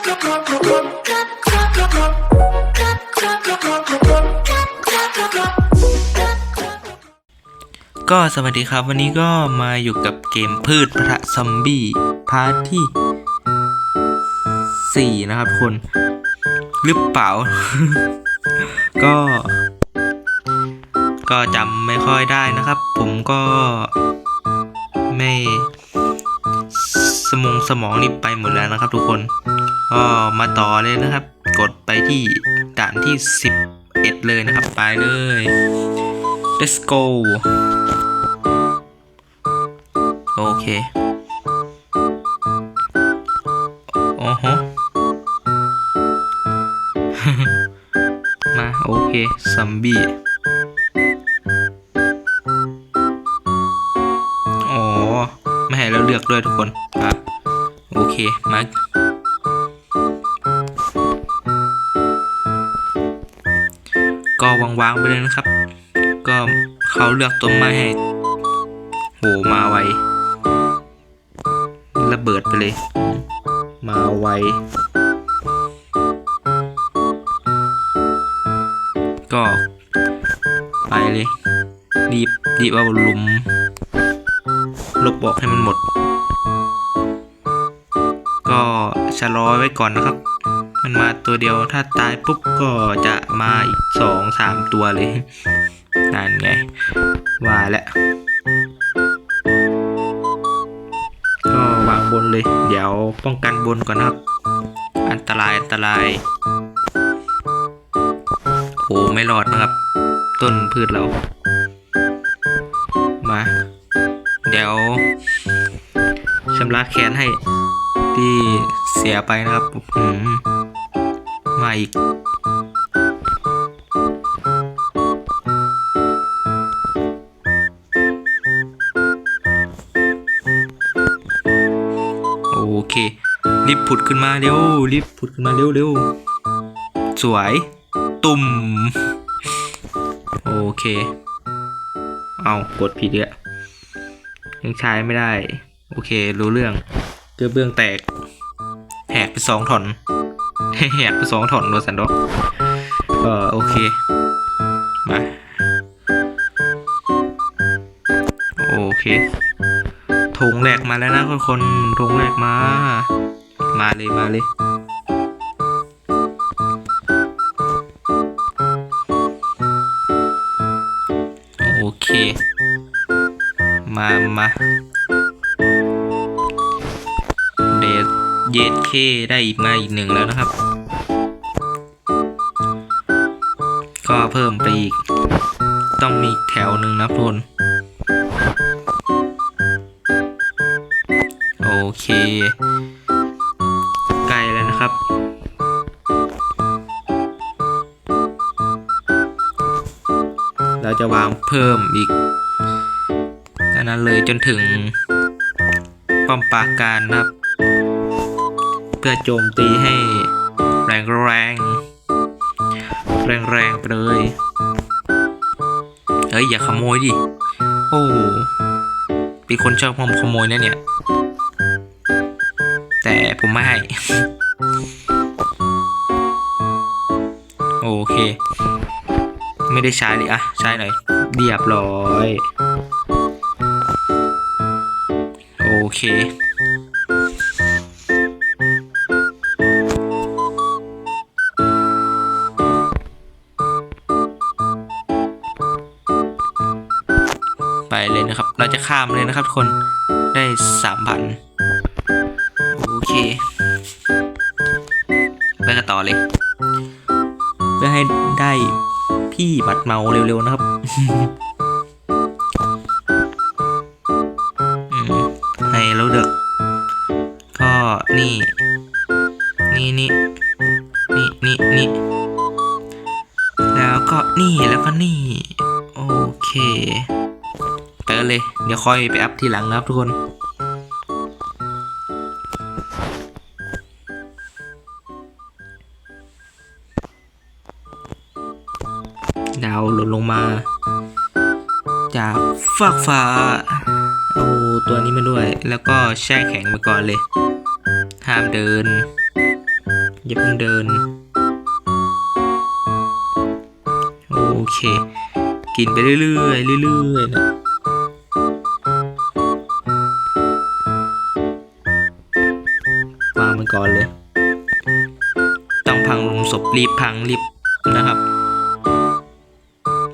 ก็สวัสดีครับวันนี้ก็มาอยู่กับเกมพืชพระซอมบี้พาร์ทที่ 4 นะครับทุกคนหรือเปล่า ก็ ก็จำไม่ค่อยได้นะครับ ผมก็ไม่ สมองสมองนี่ไปหมดแล้วนะครับทุกคน ก็มาต่อเลยนะครับ กดไปที่ด่านที่ 11 เลยนะครับ ไปเลย let's go โอเคโอ้โหมา โอเคซัมบี้อ๋อ ไม่ให้เราเลือกด้วยทุกคนอะโอเค มา ก็วางๆไปเลยนะครับ ก็เขาเลือกต้นไม้ให้โหมาไวระเบิดไปเลย มาไวก็ ไปเลยรีบรีบเอาหลุมลบบอกให้มันหมด ก็ชะลอไว้ก่อนนะครับ มันมาตัวเดียวถ้าตายปุ๊บก็จะมาอีกสองสามตัวเลยนั่นไง ว่าแล้วก็วางบนเลย เดี๋ยวป้องกันบนก่อนนะครับ อันตรายอันตรายโอ้ไม่รอดนะครับ ต้นพืชเรา มา เดี๋ยวชำระแค้นให้ที่เสียไปนะครับอืม มาอีกโอเค รีบผุดขึ้นมาเร็ว รีบผุดขึ้นมาเร็วเร็วสวย ตุ่ม โอเค เอากดผิดเยอะยังใช้ไม่ได้ โอเค รู้เรื่อง เกระเบื้องแตก แหกไปสองถอน แหกไปสองถอนโดนสันดอกเออโอเค มา โอเคธงแรกมาแล้วนะทุกคนธงแรกมา มาเลยมาเลยโอเค มามาเดดเยดเคได้อีกมาอีกหนึ่งแล้วนะครับ พิ่มไปอีก ต้องมีแถวหนึ่งนะทุนโอเคใกล้แล้วนะครับ เราจะวางเพิ่มอีกอันนั้นเลยจนถึงป้อมปราการนะครับ เพื่อโจมตีให้แรงแรง แรงๆไปเลยเฮ้ยอย่าขโมยดิ โอ้เป็นคนชอบขโมยนะเนี่ย แต่ผมไม่ให้ โอเค ไม่ได้ใช้เลยอะใช้หน่อยเรียบร้อย โอเค ไปเลยนะครับ เราจะข้ามเลยนะครับทุกคนได้สามพันโอเคไปกันต่อเลย เพื่อให้ได้พี่บัตรเมาเร็วๆนะครับ ค่อยไปอัพทีหลังนะครับทุกคน ดาวหล่นลงมา จากฟากฟ้าเอาตัวนี้มาด้วย แล้วก็แช่แข็งไปก่อนเลย ห้ามเดิน อย่าเพิ่งเดิน โอเค กินไปเรื่อยๆเรื่อยๆนะ มันก่อนเลย ต้องพังลงศพรีบพังรีบนะครับ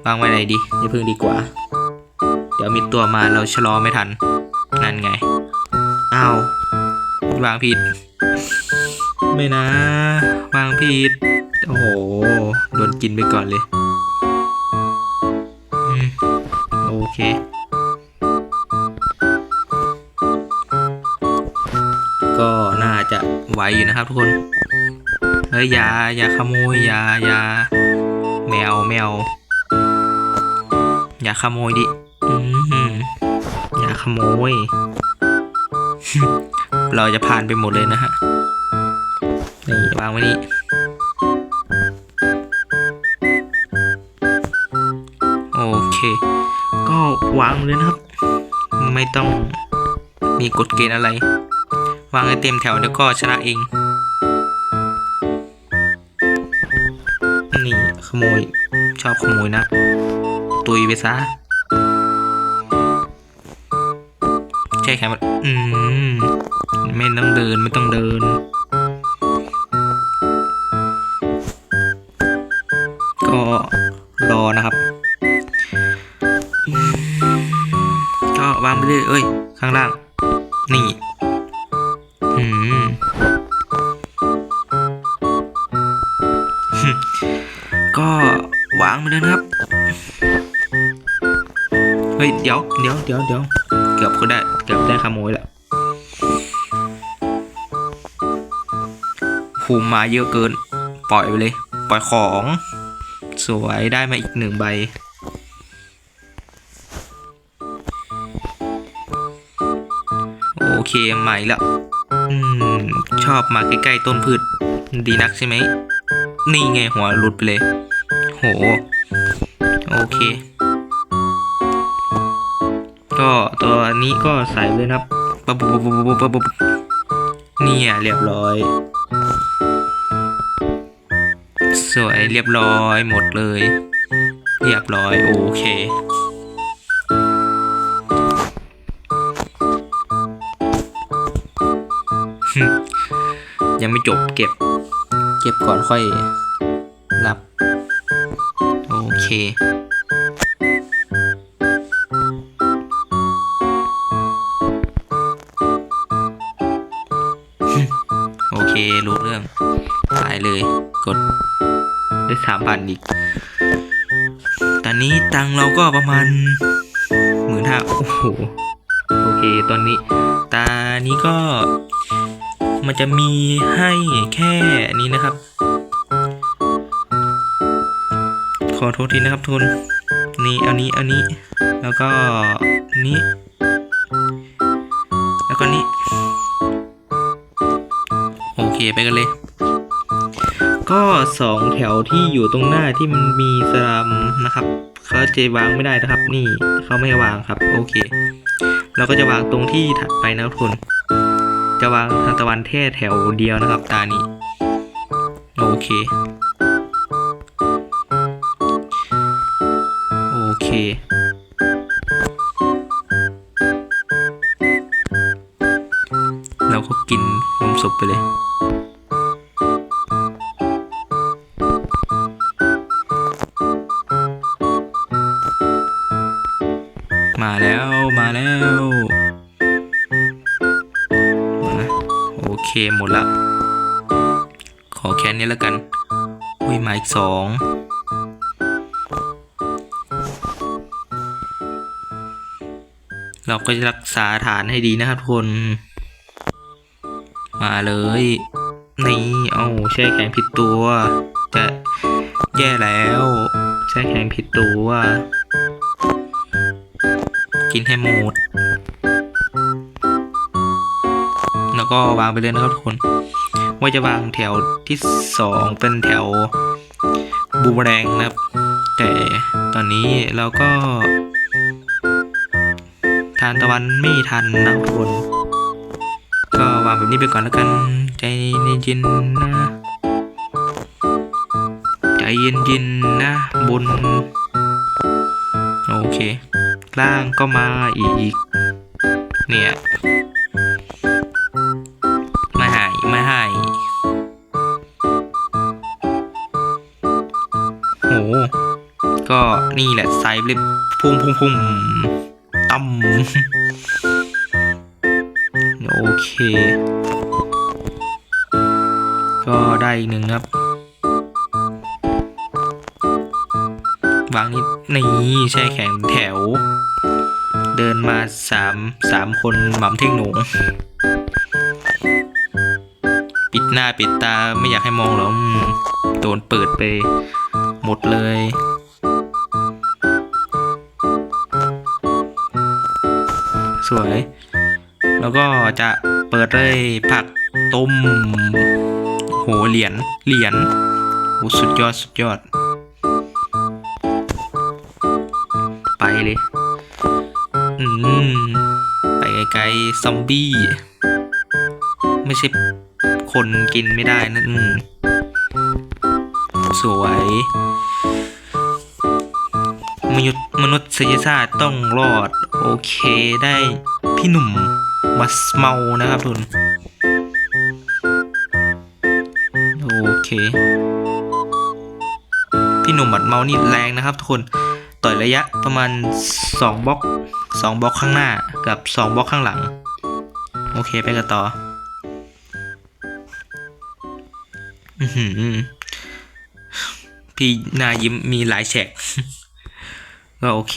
วางไว้ไหนดีอย่าพิ่งดีกว่า เดี๋ยวมีตัวมาเราชะลอไม่ทัน นั่นไงอ้าววางผิด ไม่นะ วางผิด โอ้โห โดนกินไปก่อนเลย ไหวอยู่นะครับทุกคน เฮ้ยอย่าอย่าขโมยอย่าอย่าแมวแมวอย่าขโมยดิอย่าขโมย เราจะผ่านไปหมดเลยนะฮะ นี่วางไว้นี่โอเค ก็วางเลยนะครับ ไม่ต้องมีกฎเกณฑ์อะไร วางให้เต็มแถวเดี๋ยวก็ชนะเอง นี่ขโมย ชอบขโมยนะ ตุยไปซะใช่แค่มันอืม ไม่ต้องเดิน ไม่ต้องเดิน ก็รอนะครับ ก็วางไปเรื่อยเอ้ย ข้างล่าง นี่ ก็วางไปเลยนะครับ เฮ้ย เดี๋ยวเดี๋ยวเดี๋ยวเดี๋ยวเกือบก็ได้ เกือบได้ขโมยแล้วภูมิมาเยอะเกิน ปล่อยไปเลย ปล่อยของ สวยได้มาอีกหนึ่งใบโอเคใหม่แล้วอืมชอบมาใกล้ๆต้นพืช ดีนักใช่ไหม นี่ไงหัวหลุดไปเลย โห โอเค ก็ตัวนี้ก็ใส่เลยนะครับปั๊บปับปับปับปับเนี่ยเรียบร้อย สวยเรียบร้อยหมดเลย เรียบร้อยโอเคยังไม่จบเก็บ ก็บก่อนค่อยรับ โอเค โอเค รู้เรื่องตายเลย กด ได้สามพันอีก ตอนนี้ตังเราก็ประมาณหมื่นห้าโอ้โห โอเค ตอนนี้ตานี้ก็มันจะมีให้แค่นี้นะครับ ขอโทษทีนะครับทุน นี่เอานี้เอานี้ แล้วก็นี้ แล้วก็นี้ โอเคไปกันเลย ก็สองแถวที่อยู่ตรงหน้าที่มันมีสลัมนะครับเขาจะวางไม่ได้นะครับ นี่เขาไม่วางครับ โอเค เราก็จะวางตรงที่ถัดไปนะครับทุน จะวางทานตะวันแท่แถวเดียวนะครับ ตานี้ โอเค เคเราก็กินนมสดไปเลย มาแล้วมาแล้วโอเคหมดละ ขอแค่นี้แล้วกันอุ้ยมาอีกสอง เราก็จะรักษาฐานให้ดีนะครับทุกคน มาเลย นี่ เอาแช่แข็งผิดตัว จะแย่แล้ว แช่แข็งผิดตัว กินให้หมด แล้วก็วางไปเลยนะครับทุกคน ว่าจะวางแถวที่สองเป็นแถวบูมแรงนะครับ แต่ตอนนี้เราก็านตะวันไม่ทันนะทุกคนก็วางแบบนี้ไปก่อนแล้วกัน ใจเย็นๆนะใจเย็นๆนะบน โอเค ล่างก็มาอีก เนี่ยไม่ให้ไม่ให้โหก็นี่แหละไซส์เลยพุ่งพุ่งพุ่ม โอเค ก็ได้อีกหนึ่งครับวางนี้นี่แช่แข็งแถว เดินมาสามสามคนหม่ำเท่งหนูปิดหน้าปิดตาไม่อยากให้มองหรอกโดนเปิดไป หมดเลย สวย แล้วก็จะเปิดเลยผักต้มโหเหรียญเหรียญโหสุดยอดสุดยอด ไปเลย อืม ไปไกลๆซอมบี้ ไม่ใช่คนกินไม่ได้นะอืมสวย มนุษย์มนุษยชาติต้องรอด โอเคได้พี่หนุ่มมัสเมานะครับทุนโอเค พี่หนุ่มบัดเมานี่แรงนะครับทุกคนต่อยระยะประมาณ 2บล็อก2บล็อกข้างหน้ากับ 2บล็อกข้างหลัง โอเคไปกันต่อพี่นายิ้มมีหลายแฉกก็โอเค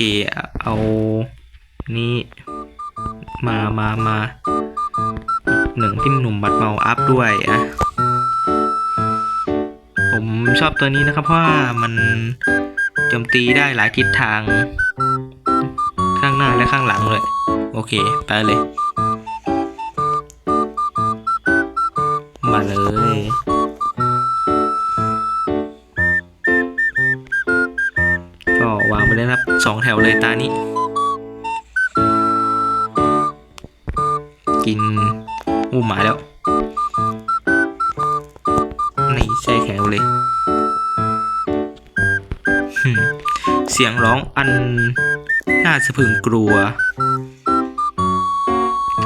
เอา นี่มามามาหนึ่งพี่หนุ่มบัดเมาอัพด้วยอะผมชอบตัวนี้นะครับเพราะว่ามันโจมตีได้หลายทิศทาง ข้างหน้าและข้างหลังเลย โอเค ไปเลย มาเลยก็วางไปเลยครับสองแถวเลยตานี้ ช่แข็งเลย เสียงร้องอันน่าสะพรึงกลัว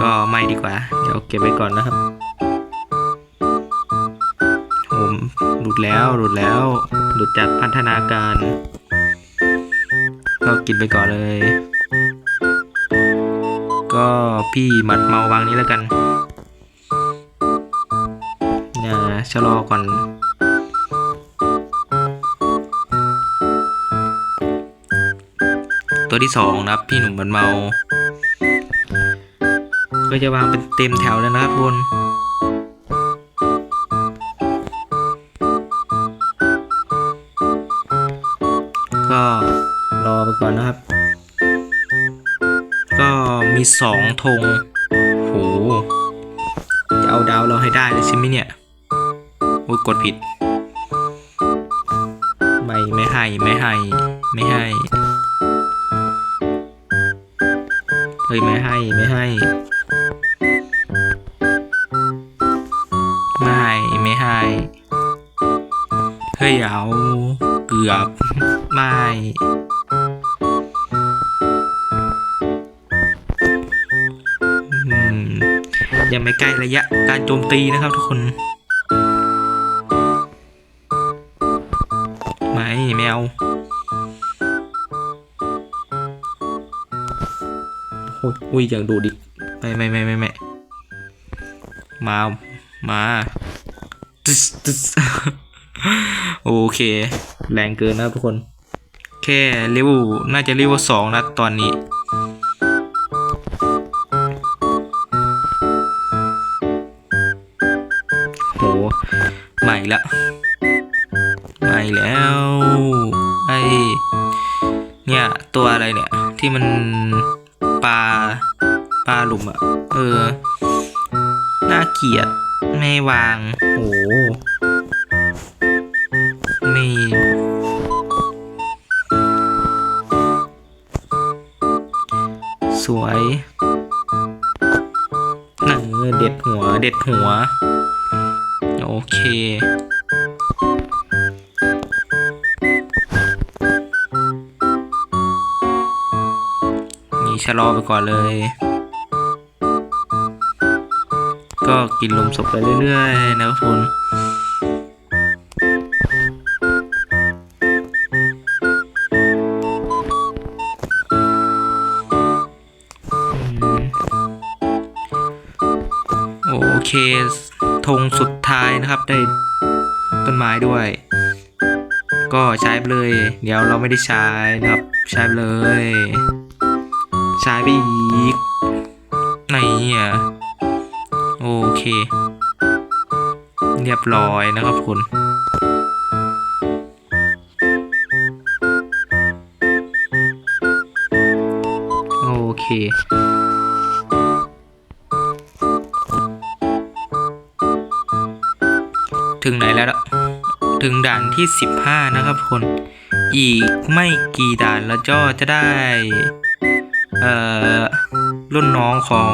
ก็ไม่ดีกว่า เดี๋ยวเก็บไว้ก่อนนะครับผมหลุดแล้วหลุดแล้วหลุดจากพันธนาการ ก็กินไปก่อนเลย ก็พี่หมัดเมาวางนี้แล้วกันอย่าชะลอก่อน ตัวที่สองนะครับพี่หนุ่มบันเมา ก็จะวางเป็นเต็มแถวเลยนะครับทุกคนก็รอไปก่อนนะครับ ก็มีสองธงโหจะเอาดาวเราให้ได้เลยใช่ไหมเนี่ยโอ้ยกดผิด ไม่ไม่ให้ไม่ให้ ไม่ให้ ฮ้ยไม่ให้ไม่ให้ ไม่ให้ไม่ให้ เฮ้ยเอาเกือบ ไม่ยังไม่ใกล้ระยะการโจมตีนะครับทุกคนไม่ไม่เอา อ้ยอุ้ยอย่างดูดิไม่ไม่ไม่ไม่ไม่มา มาโอเค แรงเกินนะทุกคน แค่เลเวลน่าจะเลเวลสองนะตอนนี้โหใหม่ละใหม่แล้วไอเนี่ย ตัวอะไรเนี่ย ที่มัน ปลาปลาหลุมอะเออ น่าเกลียดไม่วางโหไม่สวยเออเด็ดหัว เด็ดหัว โอเค ชะลอไปก่อนเลย ก็กินลมศพไปเรื่อยๆนะครับคุณโอเคธงสุดท้ายนะครับได้ต้นไม้ด้วย ก็ใช้ไปเลย เดี๋ยวเราไม่ได้ใช้นะครับ ใช้ไปเลย ใช้ไปอีก ไหนอะ โอเค เรียบร้อยนะครับคุณโอเคถึงไหนแล้ว ถึงด่านที่ 15 นะครับคน อีกไม่กี่ด่านแล้วก็จะได้ เอ่อรุ่นน้องของ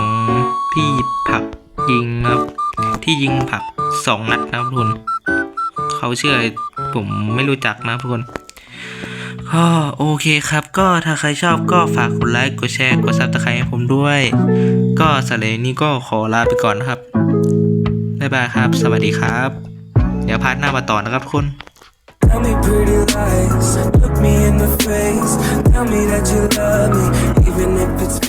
พี่ผักยิงครับที่ยิงผักสองนัดนะครับทุกคนเขาเชื่อผมไม่รู้จักนะทุกคนก็โอเคครับ ก็ถ้าใครชอบก็ฝากกดไลค์กดแชร์กดซับสไครต์ให้ผมด้วย ก็สำหรับนนี้ก็ขอลาไปก่อนนะครับ บ๊ายบายครับ สวัสดีครับ เดี๋ยวพาร์ทหน้ามาต่อนะครับทุกคน Tell me pretty lies, look me in the face. Me that you love me, even if it's.